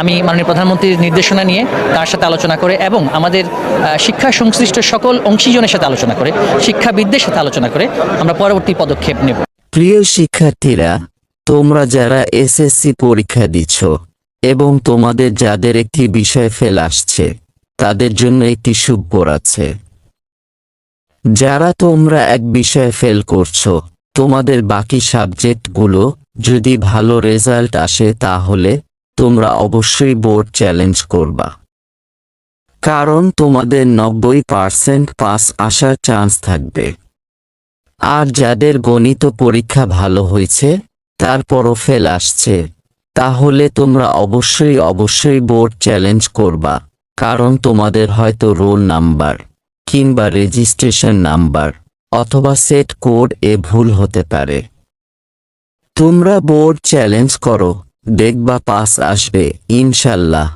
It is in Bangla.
আমি মাননীয় প্রধানমন্ত্রীর নির্দেশনা নিয়ে তার সাথে আলোচনা করে এবং আমাদের শিক্ষা সংশ্লিষ্ট সকল অংশীজনের সাথে আলোচনা করে, শিক্ষাবিদদের সাথে আলোচনা করে আমরা পরবর্তী পদক্ষেপ নেব। প্রিয় শিক্ষার্থীরা, তোমরা যারা এসএসসি পরীক্ষা দিচ্ছ এবং তোমাদের যাদের একটি বিষয় ফেল আসছে, তাদের জন্য একটি সুখবর আছে। যারা তোমরা এক বিষয়ে ফেল করছ, তোমাদের বাকি সাবজেক্টগুলো যদি ভালো রেজাল্ট আসে তাহলে তোমরা অবশ্যই বোর্ড চ্যালেঞ্জ করবা। কারণ তোমাদের নব্বই পার্সেন্ট পাস আসার চান্স থাকবে। আর যাদের গণিত পরীক্ষা ভালো হয়েছে তারপরও ফেল আসছে। তাহলে তোমরা অবশ্যই অবশ্যই বোর্ড চ্যালেঞ্জ করবা। কারণ তোমাদের হয়তো রোল নাম্বার কিংবা রেজিস্ট্রেশন নাম্বার অথবা সেট কোড এ ভুল হতে পারে। তোমরা বোর্ড চ্যালেঞ্জ করো। দেখবা পাস আসবে ইনশাল্লাহ।